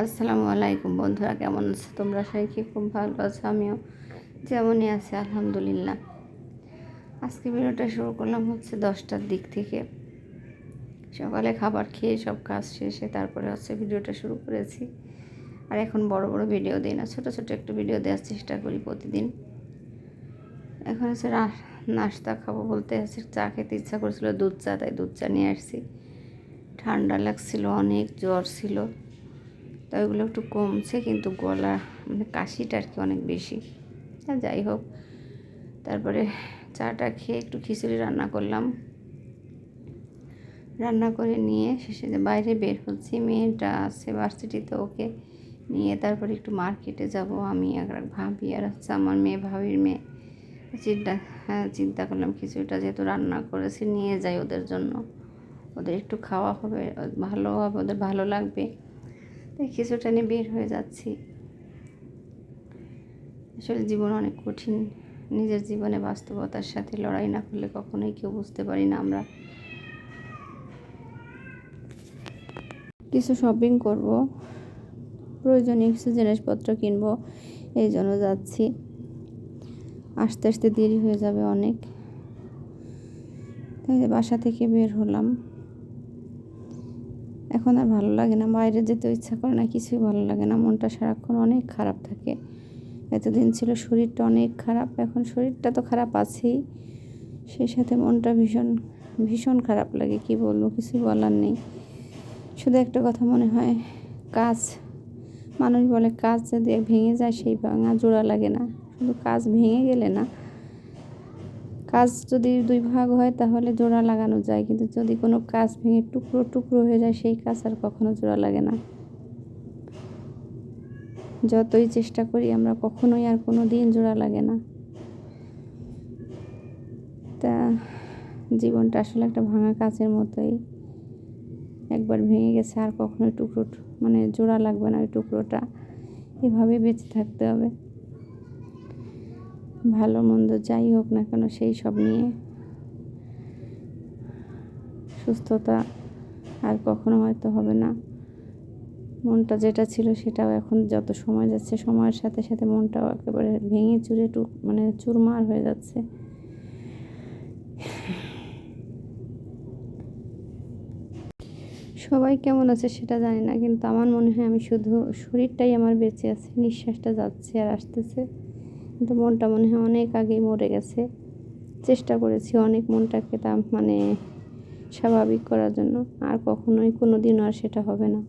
আসসালামু আলাইকুম বন্ধুরা, কেমন আছো তোমরা? সবাই কি খুব ভালো আছো? আমিও যেমনই আছি, আলহামদুলিল্লাহ। আজকে ভিডিওটা শুরু করলাম হচ্ছে দশটার দিক থেকে। সকালে খাবার খেয়ে সব কাজ শেষে তারপরে হচ্ছে ভিডিওটা শুরু করেছি। আর এখন বড় বড় ভিডিও দিই না, ছোটো ছোটো একটু ভিডিও দেওয়ার চেষ্টা করি প্রতিদিন। এখন হচ্ছে নাস্তা খাব বলতে হচ্ছে চা খেতে ইচ্ছা করেছিল দুধ চা, তাই দুধ চা নিয়ে আসছি। ঠান্ডা লাগছিল, অনেক জ্বর ছিল। তো ওইগুলো একটু কমছে কিন্তু গলা মানে কাশিটা আর কি অনেক বেশি। যাই হোক, তারপরে চাটা খেয়ে একটু খিচুড়ি রান্না করলাম। রান্না করে নিয়ে শেষে বাইরে বের হচ্ছি, মেয়েটা আছে ভার্সিটিতে ওকে নিয়ে তারপরে একটু মার্কেটে যাব। আমি এক ভাবি আর হচ্ছে আমার মেয়ে, ভাবির মেয়ে। চিন্তা হ্যাঁ চিন্তা করলাম খিচুড়িটা যেহেতু রান্না করেছি, নিয়ে যাই ওদের জন্য। ওদের একটু খাওয়া হবে, ভালো হবে, ওদের ভালো লাগবে। তাই কিছুটা নিয়ে বের হয়ে যাচ্ছি। আসলে জীবন অনেক কঠিন। নিজের জীবনে বাস্তবতার সাথে লড়াই না করলে কখনোই কেউ বুঝতে পারি না আমরা। কিছু শপিং করব, প্রয়োজনীয় কিছু জিনিসপত্র কিনবো, এই জন্য যাচ্ছি। আস্তে আস্তে দেরি হয়ে যাবে অনেক। তাই বাসা থেকে বের হলাম। এখন আর ভালো লাগে না। বাইরে যেতে ইচ্ছা করে না, কিছুই ভালো লাগে না। মনটা সারাক্ষণ অনেক খারাপ থাকে। এতদিন ছিল শরীরটা অনেক খারাপ, এখন শরীরটা তো খারাপ আছেই। সেই সাথে মনটা ভীষণ ভীষণ খারাপ লাগে, কি বলব, কিছুই বলার নেই। শুধু একটা কথা মনে হয়, কাজ, মানুষ বলে কাজ যদি ভেঙে যায়, সেই ভাঙা জোড়া লাগে না। শুধু কাজ ভেঙে গেলে না কাজ যদি দুই ভাগ হয়, তাহলে জোড়া লাগানো যায়। কিন্তু যদি কোনো কাজ ভেঙে টুকরো টুকরো হয়ে যায়, সেই কাজ আর কখনো জোড়া লাগে না। যতই চেষ্টা করি, আমরা কখনোই আর কোনো দিন জোড়া লাগে না। তা জীবনটা আসলে একটা ভাঙা কাচের মতোই। একবার ভেঙে গেছে, আর কখনো টুকরো মানে জোড়া লাগবে না ওই টুকরোটা। এভাবে বেঁচে থাকতে হবে। ভালো মন্দ যাই হোক না কেন সেই সব নিয়ে সুস্থতা আর কখনো হয়তো হবে না। মনটা যেটা ছিল সেটাও এখন যত সময় যাচ্ছে সময়ের সাথে সাথে মনটাও একেবারে ভেঙে চুরে টুক মানে চুরমার হয়ে যাচ্ছে। সবাই কেমন আছে সেটা জানি না, কিন্তু আমার মনে হয় আমি শুধু শরীরটাই আমার বেঁচে আছে, নিঃশ্বাসটা যাচ্ছে আর আসতেছে। কিন্তু মনটা মনে হয় অনেক আগেই মরে গেছে। চেষ্টা করেছি অনেক মনটাকে তা মানে স্বাভাবিক করার জন্য। আর কখনোই কোনো দিনও আর সেটা হবে না।